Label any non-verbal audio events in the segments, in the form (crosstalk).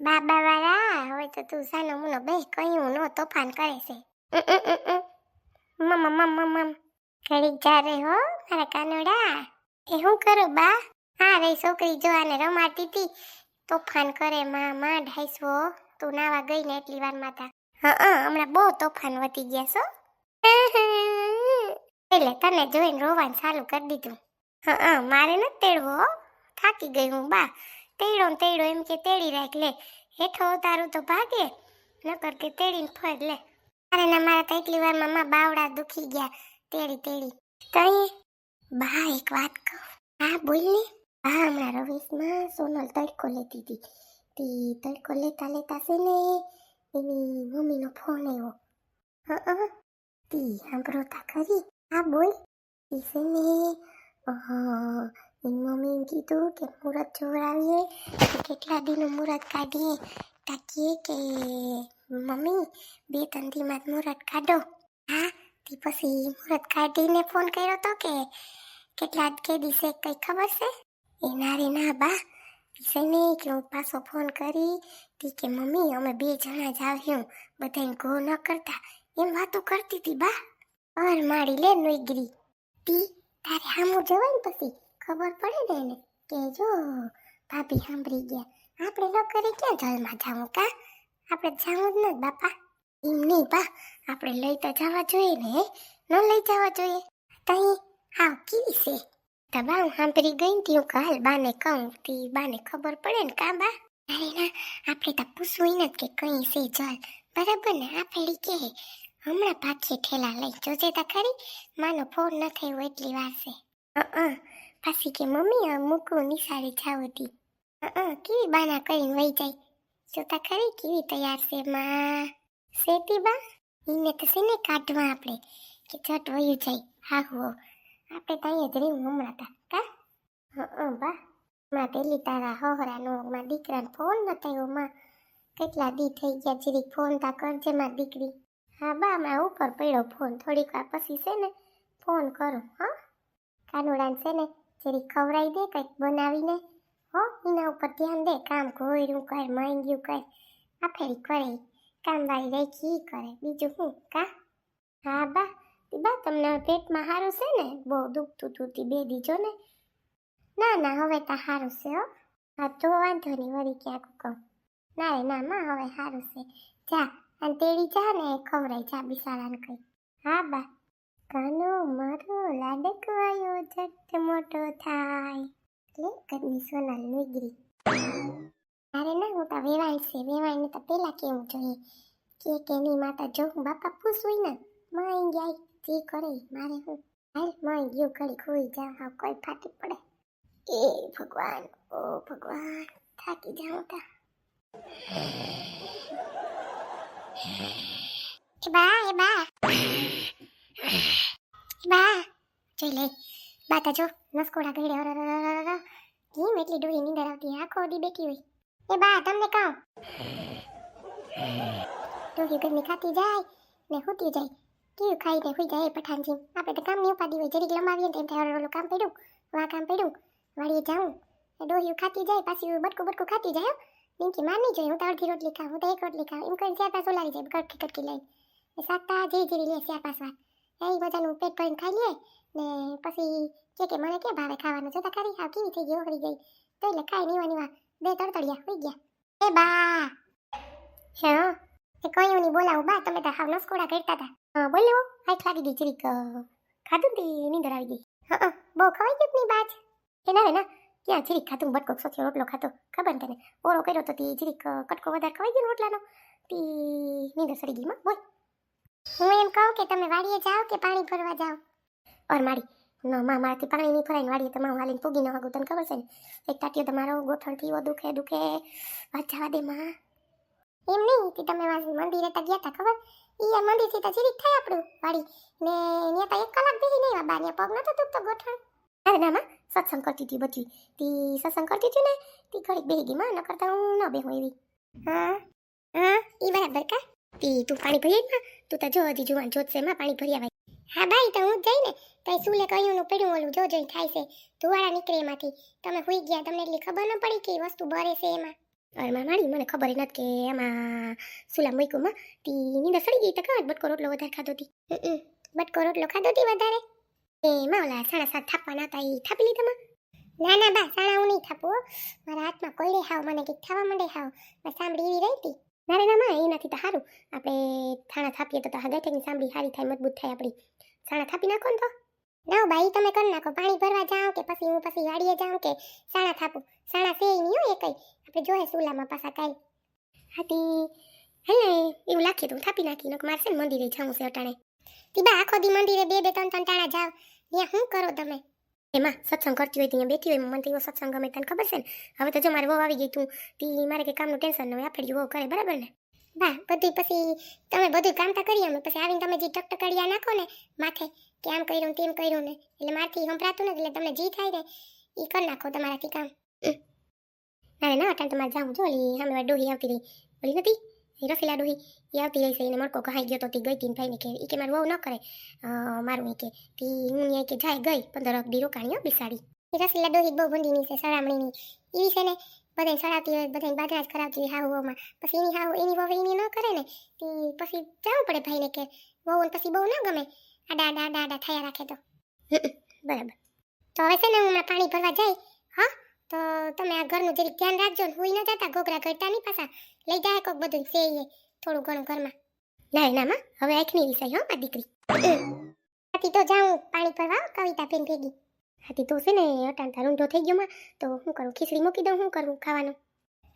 બાબા વાળા હવે તો તું સાનો મુનો બે કહ્યું નો તોફાન કરે છે. મમ મમ મમ. ઘડીક જા રે હો મારા કાનોડા. એ હું કરું બા? હા રે છોકરી જો આને રમાડતી હતી તોફાન કરે માં માં ઢાઈસો તું નાવા ગઈ ને એટલી વાર માતા હા હમણાં બહુ તોફાન વધી ગયા છો. એટલે તને જોઈને રોવાનું ચાલુ કરી દીધું. હા મારે નથી તેડવો હો. થાકી ગઈ હું બા. તેડો ને તેડો એમ કે તેડી રાખ, લે. હેઠો ઉતારું તો ભાગે, નકર કે તેડીને ફર, લે. અરે ના, મારા તો એટલી વારમાં માં બાવડા દુખી ગયા, તેડી તેડી. તઈ બા, એક વાત કહું. હા, બોલ ને. હા, હમણાં રવેશમાં સોનલ તડકો લેતી હતી. તે તડકો લેતા લેતા છે ને, એની મમ્મીનો ફોન આવ્યો. હા તી, સાંભળો તા ખરી. હા, બોલ. તી છે ને એની મમ્મી એમ કીધું કે મુહૂર્ત જોવડાવીએ. કેટલા દિનનું મુહૂર્ત કાઢીએ? તાકીએ કે મમ્મી, બે ત્રણ દીમાં મુહૂર્ત કાઢો. હા, તે પછી મુહૂર્ત કાઢીને ફોન કર્યો તો કે કેટલા કે દિવસે કંઈ ખબર છે? એ ના રે ના બા છે નહીં કે હું પાછો ફોન કરી તી કે મમ્મી, અમે બે જણા જ આવ્યું. બધાને ગો ન કરતા. એમ વાતો કરતી હતી બા. અર મારી લે નોઈગરી. તી, તારે હામું જવાય ને પછી? ખબર પડે ને એને કે જો ભાભી સાંભળી ગયા. આપણે ન ક્યાં જલમાં જાવું કા? આપણે જાવું જ નથી બાપા. એમ નહીં બા, આપણે લઈ તો જવા જોઈએ ને ન લઈ જવા જોઈએ. તઈ હાવ કેવી છે? તો બા, હું સાંભળી ગઈ ને હું કાલ બાને કહું, તી બાને ખબર પડે ને કા બા? અરે ના, આપણે તો પૂછવું ને કે કઈ છે જલ બરાબર ને, આપણે કે હમણાં પાછી ઠેલા લઈ જોજે તો ખરી. માનો ફોન ન થયો એટલી વાર છે. અ. પાછી કે, મમ્મી આ મૂકું. નિશાળે જાવ હતી. અ બાના કરીને વહી જાય? જોતા ખરી, કેવી તૈયાર છે, માં? શેતી બા એને તો છે ને કાઢવા આપણે કે ચટ વયું જાય. હા, હો આપણે તો અહીંયા જ રહ્યું હમણાં તા, કા? હા બા, માં પેલી તારા હોહરાનો, માં દીકરાને ફોન ન થયો માં. કેટલા દી થઈ ગયા જીરીક ફોન તા કરજે, માં દીકરી. હા, બા હમણાં ઉપર પડ્યો ફોન, થોડીક વાર પછી છે ને ફોન કરો, હા? કાનુડાને છે ને જરીક ખવડાવી દે કંઈક બનાવીને. હો, એના ઉપર ધ્યાન દે, કામ ઘોયરું કર, માંગ્યું કર. આ ફેરી કરે, કામવાળી રાખી કરે. બીજું શું કા? હા, બા. બા, તમને પેટમાં સારું છે ને? બહુ દુખતું તું તી બે દીજો ને. ના ના, હવે તો સારું છે, હો. હા, તો વાંધો નહીં, વળી ક્યાંક કહું. ના, રે, ના, માં, હવે સારું છે. જા અને તેડી જા ને, ખવડાઈ જા બિસાડાને કંઈ હા, બા. કાનો મારો લાડકવાયો જટ મોટો થાય. લે કદની સોનાલ નુગરી અરે ના હું તો વેવાણ છે વેવાણ તો પેલા કેવું જોઈએ? કે કેની માતા જો હું બાપા પૂછું ને માં જાય જે કરે મારે હું? હાલમાં ગયું ઘડી ખોઈ જાઉં હા કોઈ ફાટી પડે. એ ભગવાન, ઓ ભગવાન, થાકી જાઉં તા એ બા એ બા. બા, જોઈ લે. બા તા જો નસકોડા ગઈડે અર અર. કેમ એટલી ડોહી નીંદર આવતી? આખો દી બેઠી હોય. એ બા, તમને કહું. ડોહી ગરમી ખાતી જાય ને હુતી જાય. કેવું ખાઈને હોઈ જાય પઠાણજી. આપણે તો કામની ઉપાડી હોય. જરીક લંબાવીએ ને એમ થાય કામ પડ્યું, વા કામ પડ્યું, વાળીએ જાઉં. એ ડોહી ખાતી જાય, પાછી બટકું બટકું ખાતી જાય. પિંકી માર નહીં જોઈએ હું તો અડધી રોટલી ખાઉં, હું તો એક રોટલી ખાઉં. એમ કરીને ચાર પાંચ ઓલાવી જાય કટકી કટકી લઈ શાકતા ધીરે ધીરે લે ચાર પાંચ વાર એ બધાનું પેટ ભરીને ખાઈ લઈએ ને પછી કે કે મને કે ભાવે ખાવાનું? જોતા ખરી? હા કેવી થઈ ગઈ, ઓગળી ગઈ. તો એટલે ખાઈ નીવા નીવા બે તડતડિયા હોઈ ગયા. એ બા! હા એ કયું નહીં, બોલાવું. બા, તમે તો હાવ નસકોડા કરતા હતા હા, બોલ લેવો હાથ લાગી ગઈ જરીક. ખાધું તી તે નીંદર આવી ગઈ. હા બહુ ખવાઈ ગયું નહીં બાજ એ ના રે, ના. ક્યાં જરીક ખાધું બટકો સોથી રોટલો ખાતો ખબર ને તને? ઓરો કર્યો તો તે જરીક કટકો વધારે ખવાઈ ગયો ને રોટલાનો? તી નીંદર સડી ગઈ, માં, બોલ. હું એમ કહું કે તમે વાડીએ જાઓ કે પાણી ભરવા જાઓ. ઓર માડી ન, માં, મારાથી પાણી નહીં ભરાય વાડીએ તમારું હાલીને પૂગી ન વાગું તને ખબર છે ને? એક તાટીઓ તમારો ગોઠણથી એવો દુખે દુખે. વાત જવા દે, માં. એમ નહીં કે તમે મંદિરે તો ગયા તા, ખબર? ઈ મંદિરથી તો જીરીક થાય આપણું વાડી. ને ત્યાં તો એક કલાક બેસી નહીં બા ત્યાં પગ નતો દુખતો ગોઠણ. અરે ના, માં, સત્સંગ કરતી હતી બધી. તી સત્સંગ કરતી હતી ને, તી ઘડીક બેસી ગઈ, માં ન કરતા હું ન બેહું એવી. હા હા, ઈ બરાબર કા? તી તું પાણી ભરી માં તું તો જો હજી જુવાન જોત છે માં પાણી ભરી આવે હા ભાઈ તો હું જ જઈ ને તો સુલે કહ્યું પડ્યું ઓલું જો જોઈ થાય છે. ધુવાળા નીકળે એમાંથી. તમે હુઈ ગયા તમને એટલી ખબર ન પડી કે વસ્તુ ભરે છે એમાં? અરે મારી મને ખબર નથી કે એમાં સુલા મૂક્યુંમાં તી નીંદર સડી ગઈ તો કાં બટકો રોટલો વધારે ખાધો તી. હમ, હમ. બટકો રોટલો ખાધો હતી વધારે? એમાં ઓલા સાડા સાત થાપવાના હતા એ થાપી લીધા માં? ના ના બા સાણા હું નહીં થાપું. મારા હાથમાં કોયડે હાવ મને કંઈક થવા માંડે હાવ. મેં સાંભળી એવી રહી હતી ના ના માં એનાથી તો સારું આપણે થાણા થાપીએ તો તો હગાઈઠેકની સાંભળી સારી થાય, મજબૂત થાય આપણી. સાણા થાપી નાખો ને તો. ના ભાઈ તમે કરી નાખો. પાણી ભરવા જાઓ કે પછી હું પછી વાડીએ જાઉં કે સાણા થાપું. સાણા છે નહીં હોય કઈ આપણે જોઈએ સુલામાં પાછા કાંઈ. હાથી હેલે, એવું લાખી તો થાપી નાખી નક મારશે ને મંદિરે જાઉં છે અટાણે. તીબા આખો દી મંદિરે બે બે, ત્રણ ત્રણ ટાણા જાવ ત્યાં શું કરો તમે? એમાં સત્સંગ કરતી હોય ત્યાં બેઠી હોય, મને તો એવો સત્સંગ ગમે તને ખબર છે ને? હવે તો જો મારે વહુ આવી ગઈ તું, તી મારે કંઈ કામનું ટેન્શન ન હોય. આપણે વહુ કરે બરાબર ને? બા બધું પછી તમે બધું કામ તો કરી અમે પછી આવીને તમે જે ટકટકડિયા નાખો ને માથે, કે આમ કર્યું તેમ કર્યું ને, એટલે મારથી સંભળાતું નથી, એટલે તમને જે થાય ને એ કરી નાખો તમારાથી કામ. ના ના અટાણ તમારે જાઉં જો ઓલી સામે ડોહી આવતી રહી ઓલી નથી રસીલા ડોહી એ આવતી રહી છે એને મરકો કહાઈ ગયો તો તે ગઈ તીન ભાઈને કે એ કે મારું વહુ ન કરે. મારું એ કે તી હું અહીંયા કે જાય ગઈ પંદર દી રોકાણી હો બિસાડી. એ રસીલા ડોહી બહુ ભંડીની છે સળામણીની એવી છે ને બધાને સળાવતી હોય બધાને બાધરા જ કરાવતી હોય હાહુ વહુમાં પછી એની હાહુ એની વહુ એની ન કરે ને તી પછી જવું પડે ભાઈને કે વહુ પછી બહુ ન ગમે. આડા આડા આડા આડા થયા રાખે તો. (laughs) બરાબર. તો હવે છે ને હું હમણાં પાણી ભરવા જાય હા? તો તમે આ ઘરનું જરીક ધ્યાન રાખજો ને હુઈ ન જતા ઘોઘરા ગળતા નહીં પાછા. લઈ જાય કોક બધું છે થોડું ઘણું ઘરમાં. ના ના, માં, હવે આંખની વિષય હો, આ દીકરી. હાથી, તો જાઉં પાણી ભરવા કવિતા બેન ભેગી. હાથી, તો છે ને, અટાણતા રૂંઢો થઈ ગયો, માં, તો શું કરું? ખીચડી મૂકી દઉં શું કરું ખાવાનું?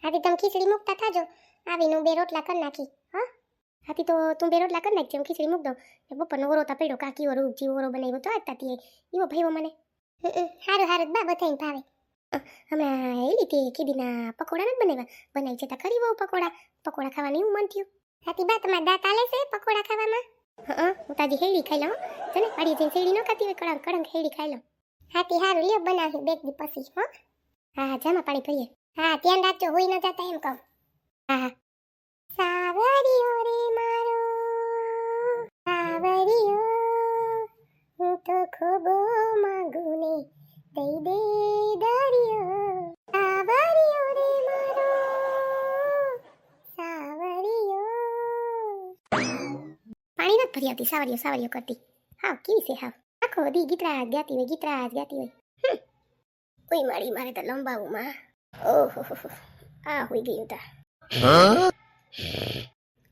હાથી, તમે ખીચડી મૂકતા થાજો. આવીને હું બે રોટલા કરી નાખી, હા. હાથી, તો તું બે રોટલા કરી નાખજે, હું ખીચડી મૂક દઉં. બપોરનો ઓરો તપેડો કાકી ઓરો ઉપજી ઓરો બનાવ્યો તો આજ તાતી એવો ભાઈઓ મને. સારું સારું બા બધાને ભાવે. હમણાં એ રીતે કીધીના પકોડા નથી બનાવ્યા. બનાવી જતા ખરી બહુ પકોડા. પકોડા ખાવાનું હું મન થયું. હાથી બા તમારા દાંત આલે છે પકોડા ખાવામાં? હા હું તાજી હેડી ખાઈ લઉં તને પાડી જઈને શેરડી ન ખાતી હોય કડંગ કડંગ હેડી ખાઈ લઉં. હાથી હારું લ્યો બનાવી બેગ દી પછી હો. હા હા જામાં પાણી ભરીએ. હા ધ્યાન રાખજો હોય ન જતા એમ કહું. હા હા. સાવરિયો રે મારો સાવરિયો હું તો ખૂબ માંગુ ને દઈ દે દરિયો સાવરિયો રે મારો સાવરિયો પાણી ભરી આવતી કરતી. હાવ, કેવી છે હાવ? આખો દી ગીતરાજ ગાતી હોય, ગીતરાજ ગાતી હોય. કોઈ મારી, મારે તો લંબાવું માં ઓહો. આ હોઈ ગયું તા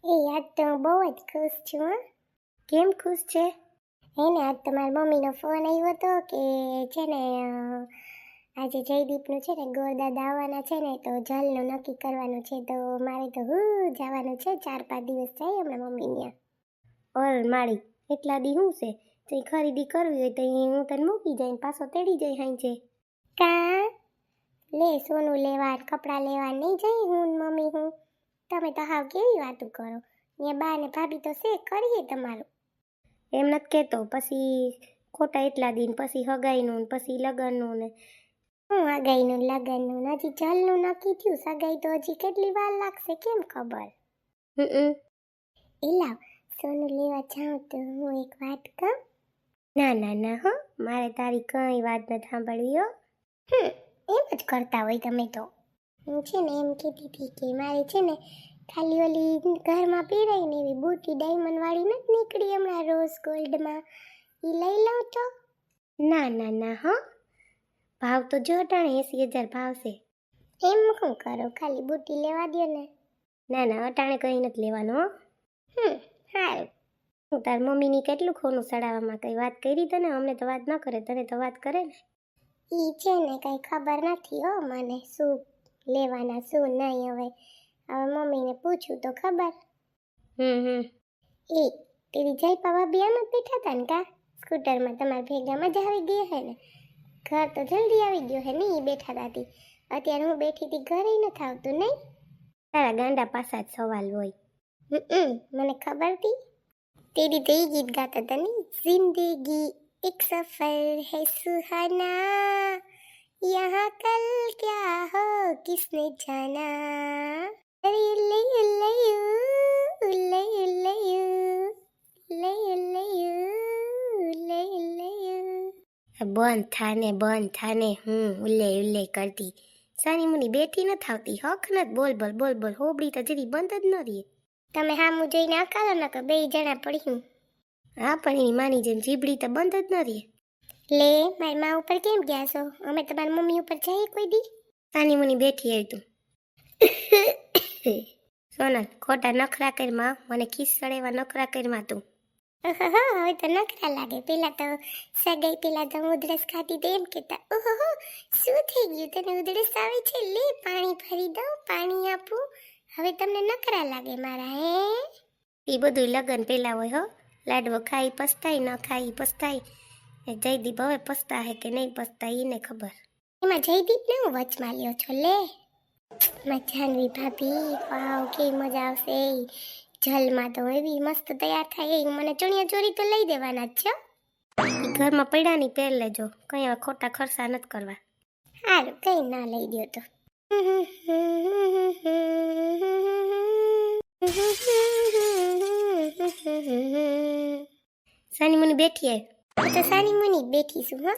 એ આજ તો બહુ જ ખુશ છું, હા. કેમ ખુશ છે? એને આજ તમારી મમ્મીનો ફોન આવ્યો હતો કે છે ને આજે જયદીપનું છે ને, ગોરદાદા આવવાના છે ને, તો જલનું નક્કી કરવાનું છે, તો મારે તો હું જવાનું છે, ચાર પાંચ દિવસ જાય હમણાં મમ્મી ત્યાં ઓર માળી એટલા દી હું છે? જે ખરીદી કરવી હોય તો એ હું તને મૂકી જાય પાછો તેડી જઈ હાઈ છે કા? લે સોનું લેવા કપડાં લેવા નહીં જઈ હું ને મમ્મી હું. તમે તો હાવ કેવી વાતું કરો. અહીંયા બા ને ભાભી તો છે કરીએ તમારું. એમ નથી કહેતો પછી ખોટા એટલા દિન પછી હગાઈનું ને પછી લગ્નનું ને. હું હગાઈનું ને લગનનું ને હજી જલનું નક્કી થયું સગાઈ તો હજી કેટલી વાર લાગશે કેમ ખબર? હમ. એલા સોનું લેવા જાઉં તો હું એક વાત કહું? ના ના ના, હો. મારે તારી કઈ વાત નથી સાંભળવી, હો. એમ જ કરતા હોય તમે તો. હું છે ને એમ કહેતી હતી કે મારે છે ને ખાલી ઓલી ઘરમાં પહેરાય ને એવી બુટી ડાયમંડ વાળી નથી નીકળી હમણાં રોઝ ગોલ્ડમાં એ લઈ લઉં તો? ના ના ના, હો. ભાવ તો જો અટાણે એંસી હજાર ભાવ છે એમ શું કરો? ખાલી બુટી લેવા દો ને. ના ના, અટાણે કંઈ નથી લેવાનું હમ સારું હું તાર મમ્મીની કેટલું ખોનું સડાવવામાં કઈ વાત કરી તને? અમને તો વાત ન કરે તને તો વાત કરે ને. ઈ છે ને કઈ ખબર નથી હો મને શું લેવાના શું નહીં હવે. હવે મમ્મીને પૂછું તો ખબર. હમ હમ. એ તેરી જયપા ભાભી આમ જ બેઠા હતા ને કા? સ્કૂટરમાં તમારા ભેગા મજા આવી ગઈ હે ને? ઘર તો જલ્દી આવી ગયો હે નહીં બેઠા તાતી અત્યારે હું બેઠી હતી ઘરે ન આવતું નહીં? તારા ગાંડા પાસા જ સવાલ હોય. મને ખબર હતી તેરી તો એ ગીત ગાતા હતા ને જિંદગી એક સફર है सुहाना यहाँ कल क्या हो किसने जाना अरे उल्ले उल्ले उल्ले उल्ले ઉલ્લે ઉલ્લે ઉલ્લે ઉલ્લે બંધ થાને બંધ થાને હું ઉલ્લે ઉલ્લે કરતી સાની મુની બેઠી ન થાવતી હક નત બોલ બોલ બોલ બોલ હોબડી તો જરી બંધ જ ન રહી તમે હામું જોઈને અકાલો ન કે બે જણા પડી હા. પણ એની માની જેમ જીબડી તો બંધ જ ન રહી. લે મારી મા ઉપર કેમ ગયા છો? અમે તમારી મમ્મી ઉપર જઈએ કોઈ દી. સાની મુની બેઠી આવી તું. સોનલ ખોટા નખરા કરમાં મને ખીસ સડે એવા નખરા કરમાં તું. હવે તો નખરા લાગે. પેલા તો સગાઈ પેલા તો ઉધરસ ખાતી તો એમ કેતા ઓહો શું થઈ ગયું? તને ઉધરસ આવે છે? લે પાણી ભરી દઉં પાણી આપું. હવે તમને નકરા લાગે મારા, હે? એ બધું લગન પેલા હોય, હો. લાડવો ખાઈ પસ્તાય, ન ખાઈ પસ્તાય. જયદીપ હવે પસ્તા હે કે નહીં પસ્તા એને ખબર. એમાં જયદીપ ને હું વચમાં લ્યો છો, લે. મજાનવી ભાભી, વાવ, કેવી મજા આવશે. જલમાં તો એવી મસ્ત તૈયાર થાય, એ મને ચણિયા ચોરી તો લઈ દેવાના જ છે. ઘરમાં પડ્યા પહેર લેજો, કંઈ ખોટા ખર્ચા નથી કરવા. સારું કંઈ ના લઈ દો તો. (laughs) સાની મુની બેઠી તો સાની મુની બેઠી છું હા.